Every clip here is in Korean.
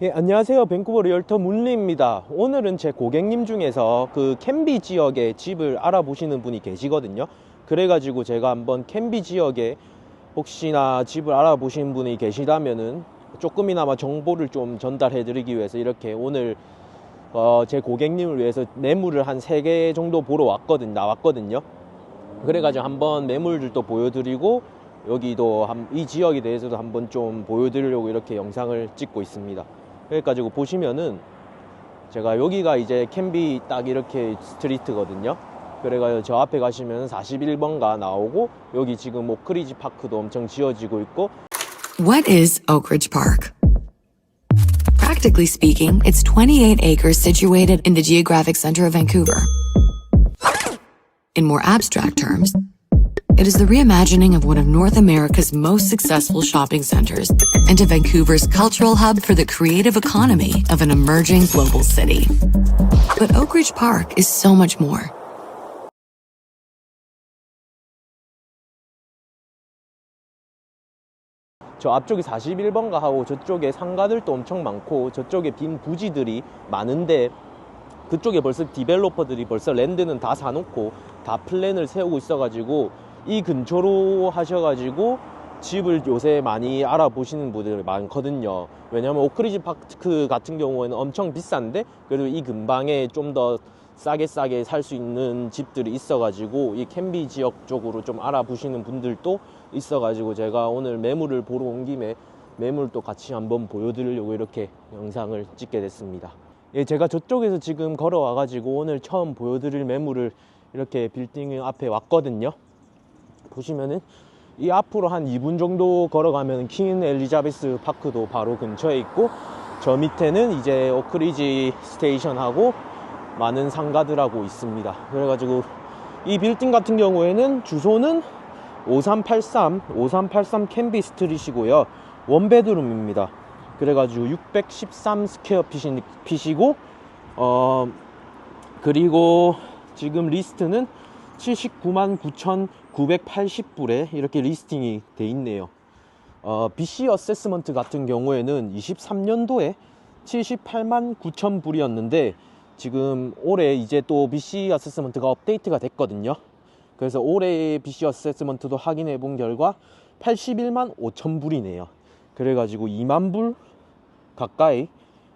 예, 안녕하세요. 밴쿠버 리얼터 문리입니다. 오늘은 제 고객님 중에서 그 캔비 지역에 집을 알아보시는 분이 계시거든요. 그래가지고 제가 한번 캔비 지역에 혹시나 집을 알아보시는 분이 계시다면은 조금이나마 정보를 좀 전달해 드리기 위해서 이렇게 오늘 어, 제 고객님을 위해서 매물을 한 세 개 정도 보러 왔거든, 나왔거든요. 그래가지고 한번 매물들도 보여드리고 여기도 한, 이 지역에 대해서도 한번 좀 보여드리려고 이렇게 영상을 찍고 있습니다. 그래가지고 보시면은 제가 여기가 이제 캔비 딱 이렇게 스트리트거든요. 그래가지고 저 앞에 가시면 41번가 나오고 여기 지금 오크리지 파크도 엄청 지어지고 있고 What is Oak Ridge Park? Practically speaking, it's 28 acres situated in the geographic center of Vancouver. In more abstract terms, it is the reimagining of one of North America's most successful shopping centers into Vancouver's cultural hub for the creative economy of an emerging global city. But Oak Ridge Park is so much more. 저 앞쪽이 41번가 하고 저쪽에 상가들도 엄청 많고 저쪽에 빈 부지들이 많은데 그쪽에 벌써 디벨로퍼들이 벌써 랜드는 다 사놓고 다 플랜을 세우고 있어가지고 이 근처로 하셔가지고 집을 요새 많이 알아보시는 분들이 많거든요. 왜냐면 오크리지 파크 같은 경우에는 엄청 비싼데 그래도 이 근방에 좀 더 싸게 싸게 살 수 있는 집들이 있어 가지고 이 캔비 지역 쪽으로 좀 알아보시는 분들도 있어 가지고 제가 오늘 매물을 보러 온 김에 매물도 같이 한번 보여드리려고 이렇게 영상을 찍게 됐습니다. 예, 제가 저쪽에서 지금 걸어와 가지고 오늘 처음 보여드릴 매물을 이렇게 빌딩 앞에 왔거든요. 보시면은 이 앞으로 한 2분 정도 걸어가면 킹 엘리자베스 파크도 바로 근처에 있고 저 밑에는 이제 오크리지 스테이션하고 많은 상가들하고 있습니다. 그래가지고 이 빌딩 같은 경우에는 주소는 5383, 5383 캔비 스트릿이고요. 원베드룸입니다. 그래가지고 613 스퀘어 핏이- 핏이고, 어, 그리고 지금 리스트는 79만 9,980불에 이렇게 리스팅이 돼 있네요. 어, BC 어세스먼트 같은 경우에는 23년도에 78만 9천 불이었는데 지금 올해 이제 또 BC 어세스먼트가 업데이트가 됐거든요. 그래서 올해 BC 어세스먼트도 확인해 본 결과 81만 5천 불이네요. 그래가지고 2만 불 가까이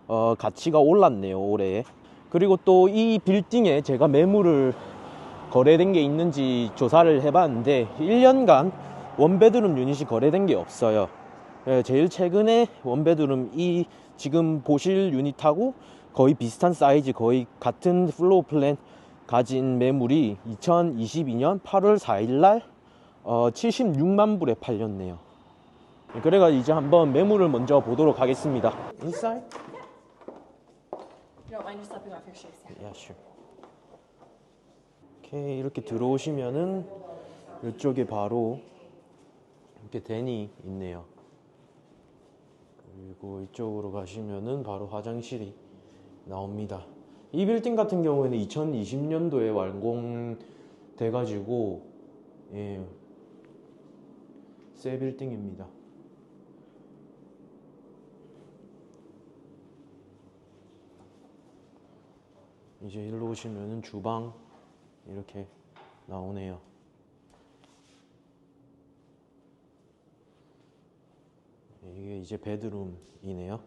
어, 가치가 올랐네요 올해. 그리고 또 이 빌딩에 제가 매물을 거래된 게 있는지 조사를 해봤는데 1년간 원베드룸 유닛이 거래된 게 없어요. 예, 제일 최근에 원베드룸 이 지금 보실 유닛하고 거의 비슷한 사이즈 거의 같은 플로우 플랜 가진 매물이 2022년 8월 4일 날 어, 76만 불에 팔렸네요. 예, 그래가 이제 한번 매물을 먼저 보도록 하겠습니다. Inside? You don't mind just slipping off your shoes? Yeah. Yeah, sure. 오케이, 이렇게 들어오시면은 이쪽에 바로 이렇게 댄이 있네요. 그리고 이쪽으로 가시면은 바로 화장실이 나옵니다. 이 빌딩 같은 경우에는 2020년도에 완공돼 가지고 예, 새 빌딩입니다. 이제 일로 오시면은 주방 이렇게 나오네요. 이게 이제 베드룸이네요.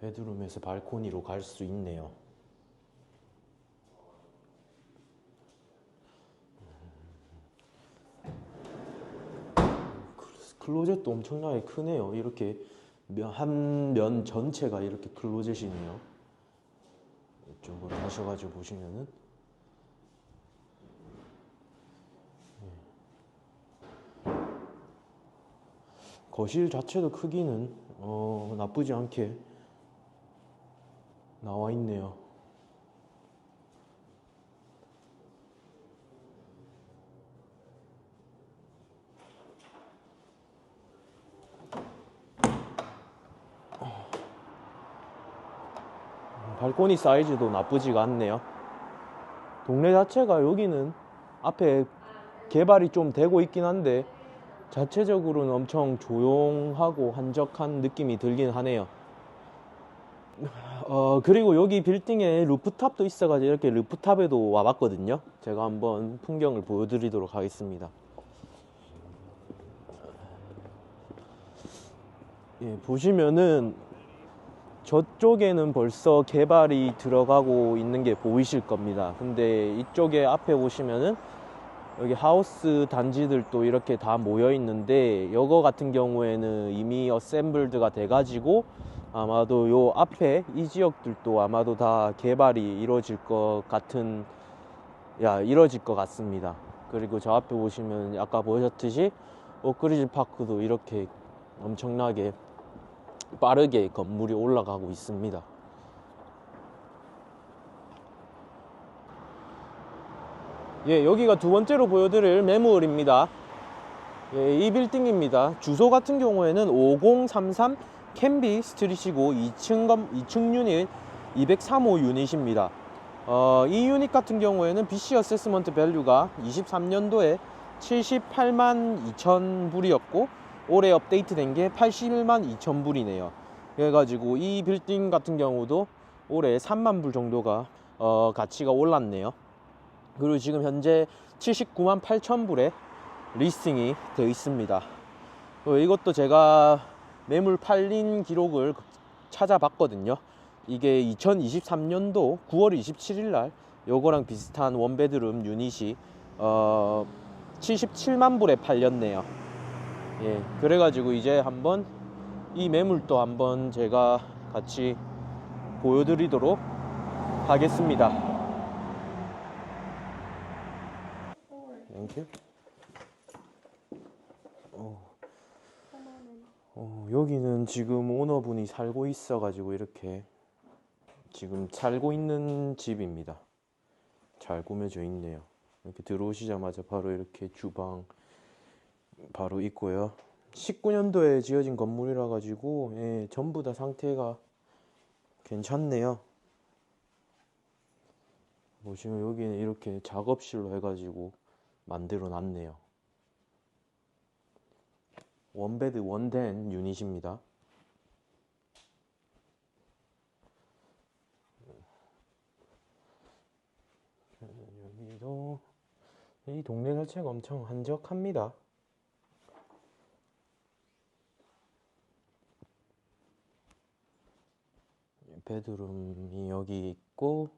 베드룸에서 발코니로 갈 수 있네요. 클로젯도 엄청나게 크네요. 이렇게 한 면 전체가 이렇게 클로젯이네요. 이쪽으로 가셔가지고 보시면은 네. 거실 자체도 크기는 어, 나쁘지 않게 나와 있네요. 발코니 사이즈도 나쁘지가 않네요. 동네 자체가 여기는 앞에 개발이 좀 되고 있긴 한데 자체적으로는 엄청 조용하고 한적한 느낌이 들긴 하네요. 어, 그리고 여기 빌딩에 루프탑도 있어가지고 이렇게 루프탑에도 와봤거든요. 제가 한번 풍경을 보여드리도록 하겠습니다. 예, 보시면은 저쪽에는 벌써 개발이 들어가고 있는 게 보이실 겁니다. 근데 이쪽에 앞에 보시면은 여기 하우스 단지들도 이렇게 다 모여 있는데 여거 같은 경우에는 이미 어셈블드가 돼 가지고 아마도 요 앞에 이 지역들도 아마도 다 개발이 이루어질 것 같은 야 이루어질 것 같습니다. 그리고 저 앞에 보시면 아까 보셨듯이 오크리지 파크도 이렇게 엄청나게 빠르게 건물이 올라가고 있습니다. 예, 여기가 두 번째로 보여드릴 매물입니다. 예, 이 빌딩입니다. 주소 같은 경우에는 5033 캔비 스트리시고 2층 건 2층 유닛 203호 유닛입니다. 어, 이 유닛 같은 경우에는 BC 어세스먼트 밸류가 23년도에 78만 2천 불이었고 올해 업데이트된 게 81만 2천 불이네요. 그래가지고 이 빌딩 같은 경우도 올해 3만 불 정도가 어, 가치가 올랐네요. 그리고 지금 현재 79만 8천 불에 리스팅이 되어 있습니다. 어, 이것도 제가 매물 팔린 기록을 찾아봤거든요. 이게 2023년도 9월 27일 날 요거랑 비슷한 원베드룸 유닛이 어 77만 불에 팔렸네요. 예, 그래가지고 이제 한번 이 매물도 한번 제가 같이 보여드리도록 하겠습니다. 땡큐. 어, 어, 여기는 지금 오너분이 살고 있어가지고 이렇게 지금 살고 있는 집입니다. 잘 꾸며져 있네요. 이렇게 들어오시자마자 바로 이렇게 주방 바로 있고요. 19년도에 지어진 건물이라 가지고 예, 전부 다 상태가 괜찮네요. 보시면 여기는 이렇게 작업실로 해가지고 만들어 놨네요. 원베드 원된 유닛입니다. 여기도 이 동네 자체가 엄청 한적합니다. 베드룸이 여기 있고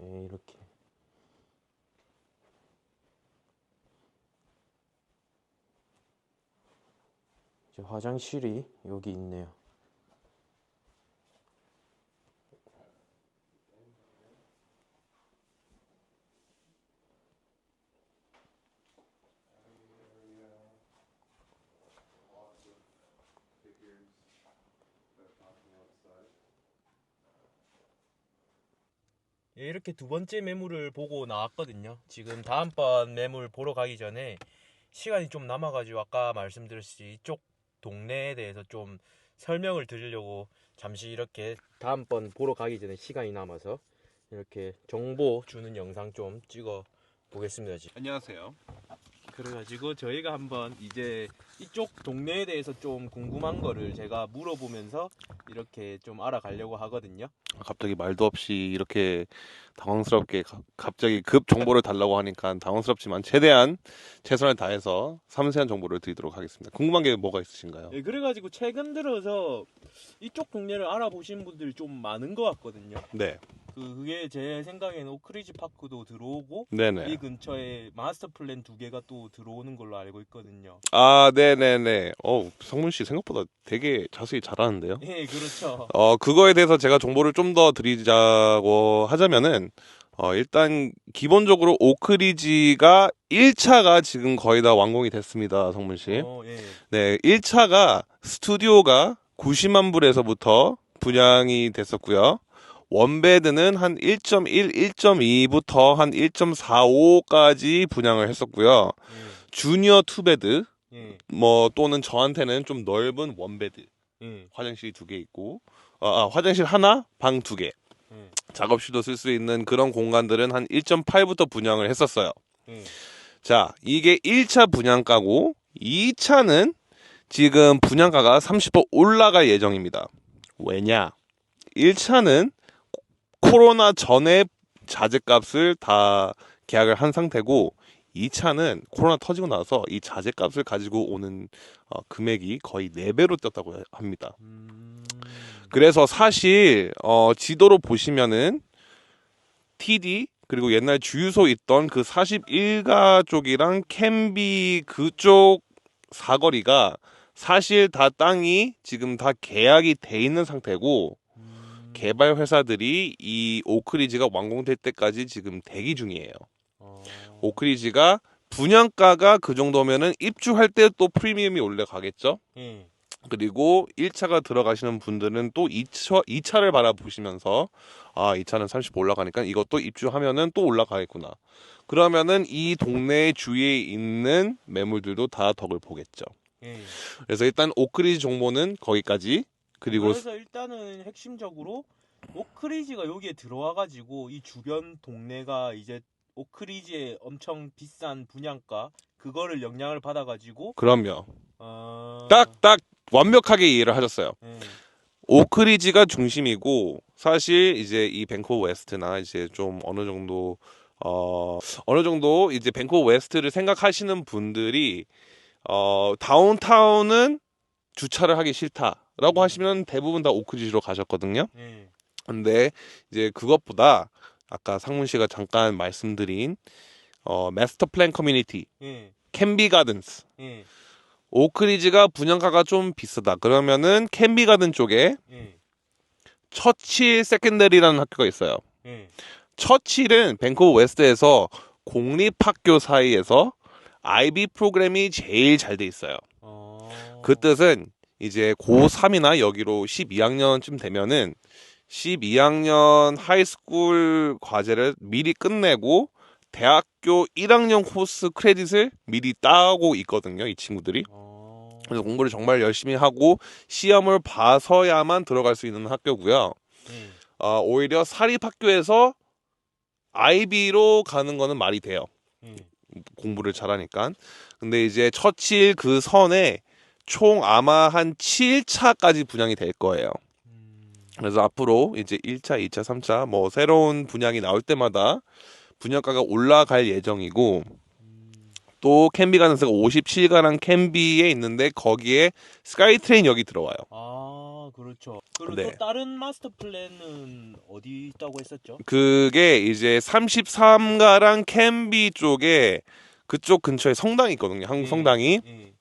예, 이렇게 화장실이 여기 있네요. 이렇게 두 번째 매물을 보고 나왔거든요. 지금 다음번 매물 보러 가기 전에 시간이 좀 남아가지고 아까 말씀드렸듯이 이쪽 동네에 대해서 좀 설명을 드리려고 잠시 이렇게 다음번 보러 가기 전에 시간이 남아서 이렇게 정보 주는 영상 좀 찍어 보겠습니다. 지금. 안녕하세요. 그래가지고 저희가 한번 이제 이쪽 동네에 대해서 좀 궁금한 거를 제가 물어보면서 이렇게 좀 알아가려고 하거든요. 갑자기 말도 없이 이렇게 당황스럽게 가- 갑자기 급 정보를 달라고 하니까 당황스럽지만 최대한 최선을 다해서 섬세한 정보를 드리도록 하겠습니다. 궁금한 게 뭐가 있으신가요? 예, 그래가지고 최근 들어서 이쪽 동네를 알아보신 분들이 좀 많은 것 같거든요. 네, 그 그게 제 생각에는 오크리지 파크도 들어오고 이 네네. 근처에 마스터 플랜 두 개가 또 들어오는 걸로 알고 있거든요. 아, 네네네. 어, 성문 씨 생각보다 되게 자세히 잘하는데요. 예, 그렇죠. 어, 그거에 대해서 제가 정보를 좀더 드리자고 하자면은, 어, 일단, 기본적으로 오크리지가 1차가 지금 거의 다 완공이 됐습니다, 성문 씨. 어, 예. 네, 1차가 스튜디오가 90만 불에서부터 분양이 됐었고요. 원베드는 한 1.1, 1.2부터 한 1.45까지 분양을 했었고요. 주니어 투베드, 예. 예. 뭐 또는 저한테는 좀 넓은 원베드, 예. 화장실이 두 개 있고, 아, 아, 화장실 하나, 방 두 개. 예. 작업실도 쓸 수 있는 그런 공간들은 한 1.8부터 분양을 했었어요. 음. 자, 이게 1차 분양가고 2차는 지금 분양가가 30% 올라갈 예정입니다. 왜냐? 1차는 코로나 전에 자재값을 다 계약을 한 상태고 2차는 코로나 터지고 나서 이 자재값을 가지고 오는 어, 금액이 거의 4배로 뛰었다고 합니다. 음. 그래서 사실 어, 지도로 보시면은 TD 그리고 옛날 주유소 있던 그 41가 쪽이랑 캔비 그쪽 사거리가 사실 다 땅이 지금 다 계약이 돼 있는 상태고 음. 개발 회사들이 이 오크리지가 완공될 때까지 지금 대기 중이에요. 어. 오크리지가 분양가가 그 정도면은 입주할 때 또 프리미엄이 올라가겠죠. 음. 그리고 1차가 들어가시는 분들은 또 2차, 2차를 바라보시면서 아, 2차는 30 올라가니까 이것도 입주하면은 또 올라가겠구나. 그러면은 이 동네 주위에 있는 매물들도 다 덕을 보겠죠. 음. 그래서 일단 오크리지 정보는 거기까지 그리고 그래서 일단은 핵심적으로 오크리지가 여기에 들어와 가지고 이 주변 동네가 이제 오크리지의 엄청 비싼 분양가 그거를 영향을 받아 가지고 그럼요. 어... 딱딱 완벽하게 이해를 하셨어요. 음. 오크리지가 중심이고 사실 이제 이 밴쿠버 웨스트나 이제 좀 어느 정도 어 어느 정도 이제 밴쿠버 웨스트를 생각하시는 분들이 어 다운타운은 주차를 하기 싫다라고 하시면 대부분 다 오크리지로 가셨거든요. 음. 근데 이제 그것보다 아까 상문 씨가 잠깐 말씀드린 어 마스터 플랜 커뮤니티 음. 캔비 가든스 음. 오크리지가 분양가가 좀 비싸다. 그러면은 캔비 가든 쪽에 음. 처칠 세컨더리라는 학교가 있어요. 음. 처칠은 밴쿠버 웨스트에서 공립학교 사이에서 IB 프로그램이 제일 잘 돼 있어요. 어... 그 뜻은 이제 고3이나 여기로 12학년쯤 되면은 12학년 하이스쿨 과제를 미리 끝내고 대학교 1학년 코스 크레딧을 미리 따고 있거든요, 이 친구들이. 어... 그래서 공부를 정말 열심히 하고 시험을 봐서야만 들어갈 수 있는 학교고요. 음. 어, 오히려 사립학교에서 IB로 가는 거는 말이 돼요. 음. 공부를 잘하니까. 근데 이제 처칠 그 선에 총 아마 한 7차까지 분양이 될 거예요. 음. 그래서 앞으로 이제 1차, 2차, 3차 뭐 새로운 분양이 나올 때마다 분양가가 올라갈 예정이고 음. 또 캔비 가는스가 57가랑 캔비에 있는데 거기에 스카이트레인 역이 들어와요. 아, 그렇죠. 그리고 네. 또 다른 마스터 플랜은 어디 있다고 했었죠? 그게 이제 33가랑 캔비 쪽에 그쪽 근처에 성당이 있거든요. 한국 음. 성당이. 음.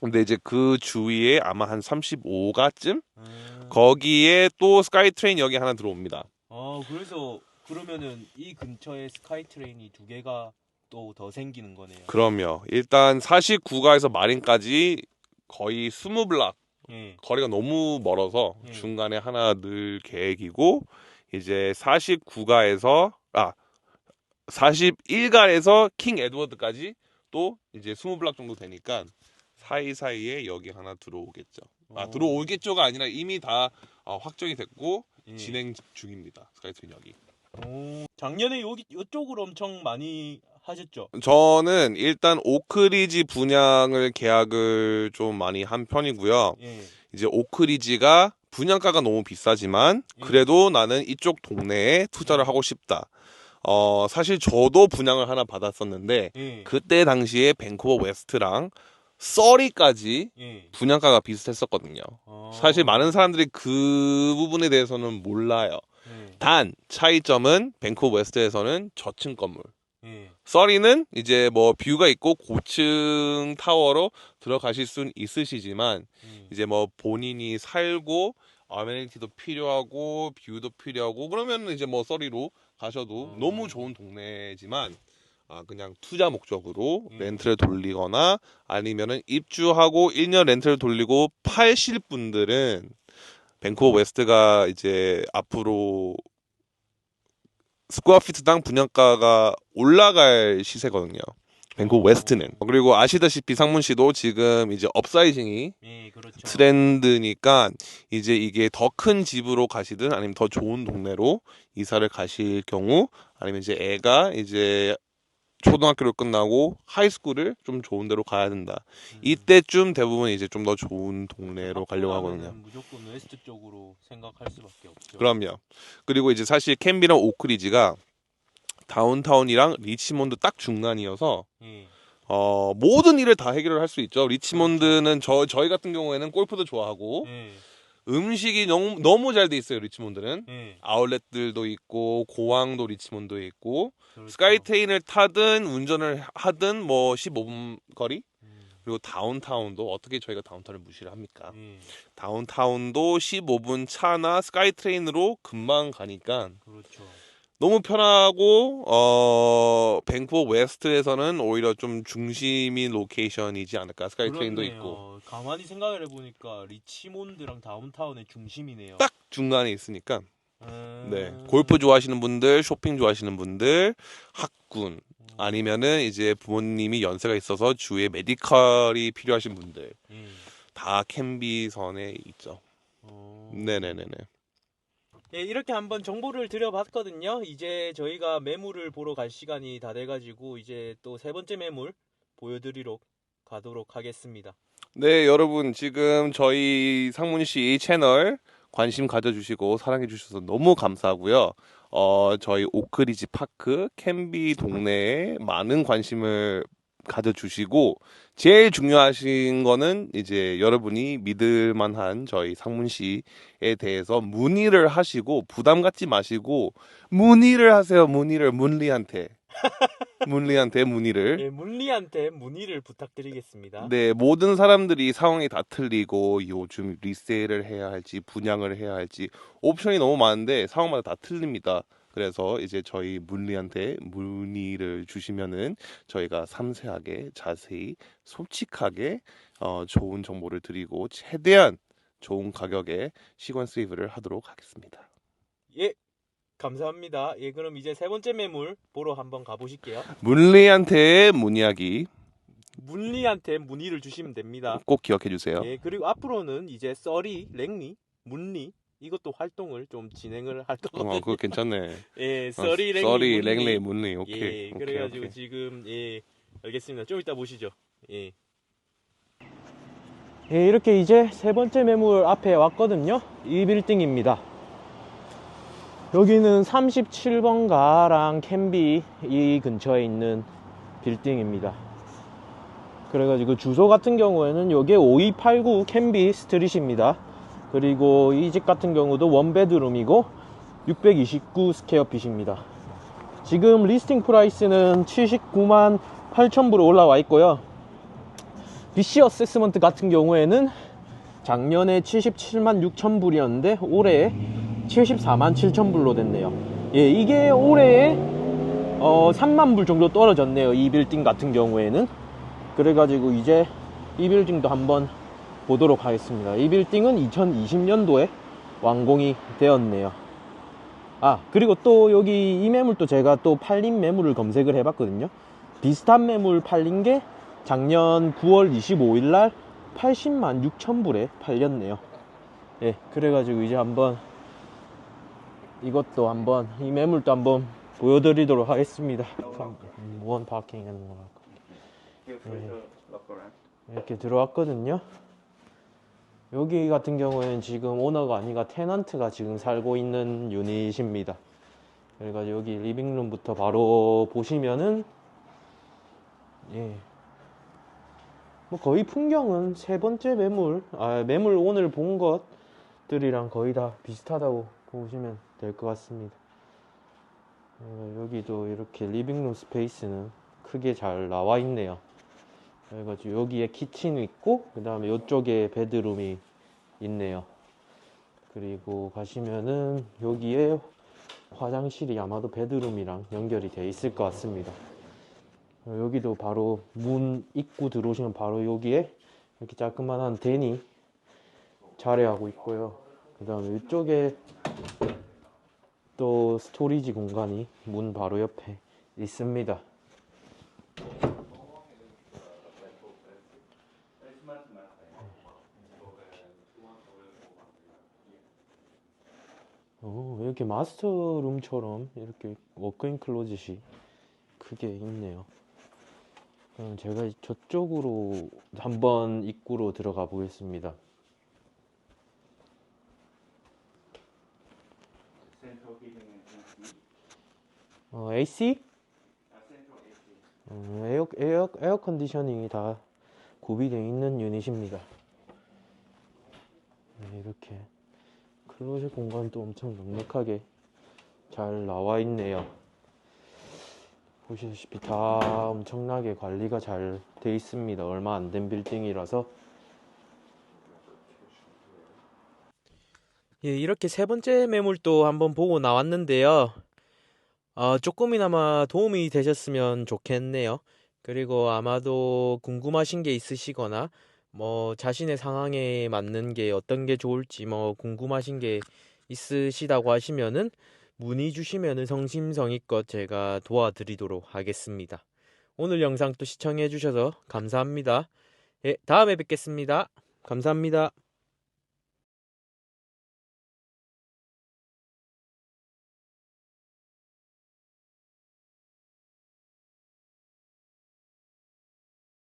근데 이제 그 주위에 아마 한 35가쯤 아. 거기에 또 스카이트레인 역이 하나 들어옵니다. 아, 그래서 그러면은 이 근처에 스카이트레인이 두 개가 또 더 생기는 거네요. 그럼요. 일단 49가에서 마린까지 거의 20블락 예. 거리가 너무 멀어서 음. 중간에 하나 넣을 계획이고 이제 49가에서 아 41가에서 킹 에드워드까지 또 이제 20블락 정도 되니까 사이사이에 여기 하나 들어오겠죠. 아 어. 들어오겠죠가 아니라 이미 다 어, 확정이 됐고 예. 진행 중입니다. 스카이트윈 역이. 오, 작년에 여기 이쪽으로 엄청 많이 하셨죠? 저는 일단 오크리지 분양을 계약을 좀 많이 한 편이고요. 예. 이제 오크리지가 분양가가 너무 비싸지만 음. 그래도 나는 이쪽 동네에 투자를 하고 싶다. 어, 사실 저도 분양을 하나 받았었는데 예. 그때 당시에 밴쿠버 웨스트랑 써리까지 예. 분양가가 비슷했었거든요. 어. 사실 많은 사람들이 그 부분에 대해서는 몰라요. 예. 단 차이점은 밴쿠버 웨스트에서는 저층 건물. 예. 써리는 이제 뭐 뷰가 있고 고층 타워로 들어가실 수는 있으시지만 예. 이제 뭐 본인이 살고 어메니티도 필요하고 뷰도 필요하고 그러면 이제 뭐 써리로 가셔도 음. 너무 좋은 동네지만 아 그냥 투자 목적으로 음. 렌트를 돌리거나 아니면은 입주하고 1년 렌트를 돌리고 파실 분들은 밴쿠버 웨스트가 이제 앞으로 스퀘어 피트당 분양가가 올라갈 시세거든요. 밴쿠버 웨스트는 그리고 아시다시피 상문 씨도 지금 이제 업사이징이 예, 그렇죠. 트렌드니까 이제 이게 더 큰 집으로 가시든 아니면 더 좋은 동네로 이사를 가실 경우 아니면 이제 애가 이제 초등학교를 끝나고 하이스쿨을 좀 좋은 데로 가야 된다. 음. 이때쯤 대부분 이제 좀 더 좋은 동네로 가려고 하거든요. 무조건 웨스트 쪽으로 생각할 수밖에 없죠. 그럼요. 그리고 이제 사실 캠비랑 오크리지가 다운타운이랑 리치몬드 딱 중간이어서 예. 어, 모든 일을 다 해결을 할 수 있죠. 리치몬드는 저 저희 같은 경우에는 골프도 좋아하고 예. 음식이 너무 너무 잘 돼 있어요. 리치몬드는 예. 아울렛들도 있고 고항도 리치몬드에 있고 그렇죠. 스카이트레인을 타든 운전을 하든 뭐 15분 거리 음, 그리고 다운타운도 어떻게 저희가 다운타운을 무시를 합니까? 예. 다운타운도 15분 차나 스카이트레인으로 금방 가니까 그렇죠. 너무 편하고 어 밴쿠버 웨스트에서는 오히려 좀 중심인 로케이션이지 않을까. 스카이트레인도. 있고. 가만히 생각을 해보니까 리치몬드랑 다운타운의 중심이네요. 딱 중간에 있으니까. 음, 네. 골프 좋아하시는 분들 쇼핑 좋아하시는 분들 학군 아니면은 이제 부모님이 연세가 있어서 주위에 메디컬이 필요하신 분들. 예. 다 캔비선에 있죠. 어. 네네네네 예, 이렇게 한번 정보를 드려봤거든요. 이제 저희가 매물을 보러 갈 시간이 다 돼가지고 이제 또 세 번째 매물 보여드리러 가도록 하겠습니다. 네, 여러분 지금 저희 상문 씨 채널 관심 가져주시고 사랑해 주셔서 너무 감사하고요. 어, 저희 오크리지 파크 캠비 동네에 많은 관심을 가져주시고 제일 중요하신 거는 이제 여러분이 믿을 만한 저희 상문 씨에 대해서 문의를 하시고 부담 갖지 마시고 문의를 하세요. 문의를 문리한테 문리한테 문의를 예, 문리한테 문의를 부탁드리겠습니다. 네, 모든 사람들이 상황이 다 틀리고 요즘 리세일을 해야 할지 분양을 해야 할지 옵션이 너무 많은데 상황마다 다 틀립니다. 그래서 이제 저희 문리한테 문의를 주시면은 저희가 섬세하게 자세히 솔직하게 어, 좋은 정보를 드리고 최대한 좋은 가격에 시퀀스 리뷰를 하도록 하겠습니다. 예, 감사합니다. 예, 그럼 이제 세 번째 매물 보러 한번 가보실게요. 문리한테 문의하기 문리한테 문의를 주시면 됩니다. 꼭 기억해 주세요. 예, 그리고 앞으로는 이제 써리, 랭리, 문리 이것도 활동을 좀 진행을 할 거거든요. 어, 그거 괜찮네. 예, 써리, 랭리, 써리, 문리. 랭레이, 문리. 오케이. 예, 그래 가지고 오케이. 지금 예, 알겠습니다. 좀 이따 보시죠. 예. 예, 이렇게 이제 세 번째 매물 앞에 왔거든요. 이 빌딩입니다. 여기는 37번 가랑 캔비 이 근처에 있는 빌딩입니다. 그래가지고 주소 같은 경우에는 여기 5289 캔비 스트릿입니다. 그리고 이 집 같은 경우도 원베드룸이고 629 스퀘어핏입니다. 지금 리스팅 프라이스는 79만 8천불로 올라와 있고요. BC 어세스먼트 같은 경우에는 작년에 77만 6천 불이었는데 올해 74만 7천 불로 됐네요. 예, 이게 올해에 어, 3만 불 정도 떨어졌네요. 이 빌딩 같은 경우에는. 그래가지고 이제 이 빌딩도 한번 보도록 하겠습니다. 이 빌딩은 2020년도에 완공이 되었네요. 아, 그리고 또 여기 이 매물도 제가 또 팔린 매물을 검색을 해봤거든요. 비슷한 매물 팔린 게 작년 9월 25일 날 80만 6천 불에 팔렸네요. 예, 그래가지고 이제 한번 이것도 한번 이 매물도 한번 보여드리도록 하겠습니다. 원 파킹 하는 거 이렇게 들어왔거든요. 여기 같은 경우에는 지금 오너가 아니라 테넌트가 지금 살고 있는 유닛입니다. 그래가지고 여기 리빙룸부터 바로 보시면은 예. 뭐 거의 풍경은 세 번째 매물, 아 매물 오늘 본 것들이랑 거의 다 비슷하다고 보시면 될 것 같습니다. 어, 여기도 이렇게 리빙룸 스페이스는 크게 잘 나와 있네요. 그래가지고 여기에 키친이 있고 그 다음에 이쪽에 베드룸이 있네요. 그리고 가시면은 여기에 화장실이 아마도 베드룸이랑 연결이 돼 있을 것 같습니다. 어, 여기도 바로 문 입구 들어오시면 바로 여기에 이렇게 자그만한 대니 자리하고 있고요. 그 다음에 이쪽에 또 스토리지 공간이 문 바로 옆에 있습니다. 이렇게 마스터룸처럼 이렇게 워크인 클로젯이 크게 있네요. 그럼 제가 저쪽으로 한번 입구로 들어가 보겠습니다. 어, AC? 어, 에어, 에어, 에어 컨디셔닝이 다 구비되어 있는 유닛입니다. 네, 이렇게 클로젯 공간도 엄청 넉넉하게 잘 나와 있네요. 보시다시피 다 엄청나게 관리가 잘 돼 있습니다. 얼마 안 된 빌딩이라서. 예, 이렇게 세 번째 매물도 한번 보고 나왔는데요. 어, 조금이나마 도움이 되셨으면 좋겠네요. 그리고 아마도 궁금하신 게 있으시거나 뭐 자신의 상황에 맞는 게 어떤 게 좋을지 뭐 궁금하신 게 있으시다고 하시면은 문의 주시면은 성심성의껏 제가 도와드리도록 하겠습니다. 오늘 영상 또 시청해 주셔서 감사합니다. 예, 다음에 뵙겠습니다. 감사합니다.